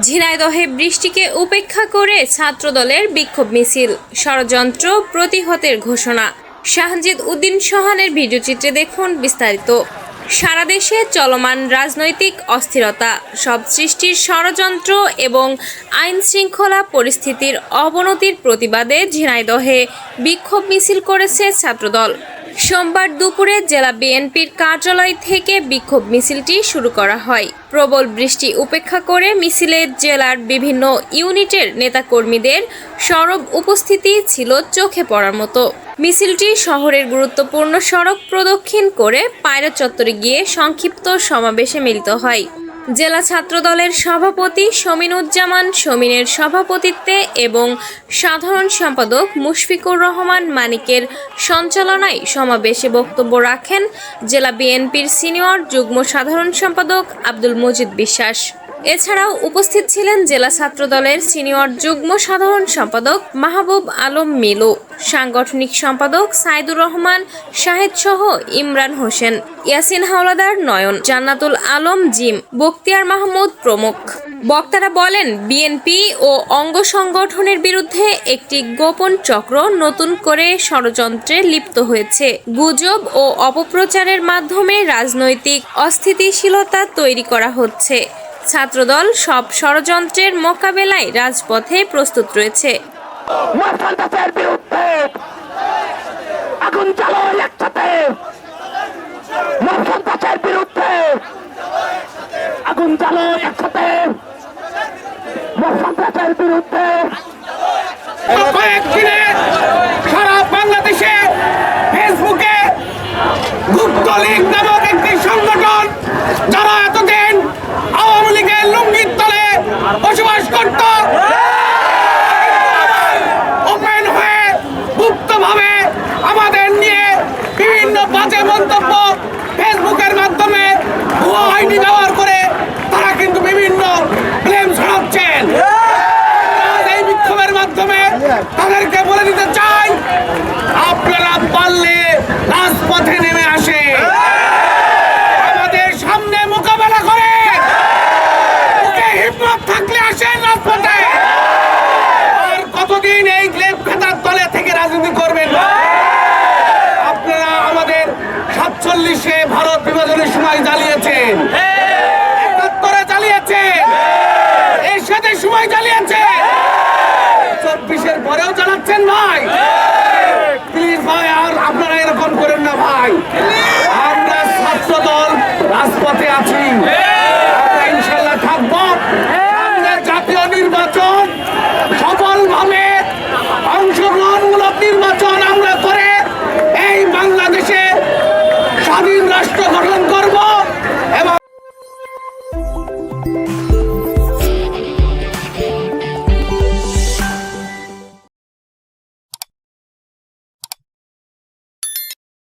ঝিনাইদহে বৃষ্টিকে উপেক্ষা করে ছাত্রদলের বিক্ষোভ মিছিল, ষড়যন্ত্র, প্রতিহতের ঘোষণা। শাহজিদ উদ্দিন সোহানের ভিডিওচিত্রে দেখুন বিস্তারিত। সারা দেশে চলমান রাজনৈতিক অস্থিরতা, সব সৃষ্টির ষড়যন্ত্র এবং আইন শৃঙ্খলা পরিস্থিতির অবনতির প্রতিবাদে ঝিনাইদহে বিক্ষোভ মিছিল করেছে ছাত্রদল। সোমবার দুপুরে জেলা বিএনপির কার্যালয় থেকে বিক্ষোভ মিছিলটি শুরু করা হয়। প্রবল বৃষ্টি উপেক্ষা করে মিছিলে জেলার বিভিন্ন ইউনিটের নেতাকর্মীদের সরব উপস্থিতি ছিল চোখে পড়ার মতো। মিছিলটি শহরের গুরুত্বপূর্ণ সড়ক প্রদক্ষিণ করে পায়রা চত্বরে গিয়ে সংক্ষিপ্ত সমাবেশে মিলিত হয়। জেলা ছাত্রদলের সভাপতি সমিনুজ্জামান শমিনের সভাপতিত্বে এবং সাধারণ সম্পাদক মুশফিকুর রহমান মানিকের সঞ্চালনায় সমাবেশে বক্তব্য রাখেন জেলা বিএনপির সিনিয়র যুগ্ম সাধারণ সম্পাদক আব্দুল মজিদ বিশ্বাস। এছাড়াও উপস্থিত ছিলেন জেলা ছাত্রদলের সিনিয়র যুগ্ম সাধারণ সম্পাদক মাহবুব আলম মিলু, সাংগঠনিক সম্পাদক সাইদুর রহমান, শাহেদ সহ ইমরান হোসেন, ইয়াসিন হাওলাদার নয়ন, জান্নাতুল আলম জিম, বক্তিয়ার মাহমুদ প্রমুখ। বক্তারা বলেন, বিএনপি ও অঙ্গ সংগঠনের বিরুদ্ধে একটি গোপন চক্র নতুন করে ষড়যন্ত্রে লিপ্ত হয়েছে। গুজব ও অপপ্রচারের মাধ্যমে রাজনৈতিক অস্থিতিশীলতা তৈরি করা হচ্ছে। ছাত্রদল সব ষড়যন্ত্রের মোকাবেলায় রাজপথে প্রস্তুত রয়েছে। আগুন চালো একসাথে। সন্ত্রাসের বিরুদ্ধে আগুন চালো একসাথে। সন্ত্রাসের বিরুদ্ধে কয়েকদিনে সারা বাংলাদেশে ফেসবুকে গুপ্ত লীগ নামক একটি সংগঠন যারা এতদিন বসবাস করত। ওপেন হয়ে গুপ্তভাবে আমাদের নিয়ে বিভিন্ন বাজে মন্তব্য ফেসবুকের মাধ্যমে ভুয়া ব্যবহার করে তারা কিন্তু বিভিন্ন ব্লেম ছড়াচ্ছেন। এই বিক্ষোভের মাধ্যমে তাদেরকে বলে দিতে চাই সাতচল্লিশে ভারত বিভাজনের সময় জ্বালিয়েছেন একাত্তরে জ্বালিয়েছেন এর সাথে সময় জ্বালিয়েছে। চব্বিশের পরেও চালাচ্ছেন ভাই প্লিজ ভাই আর আপনারা এরকম করেন না ভাই।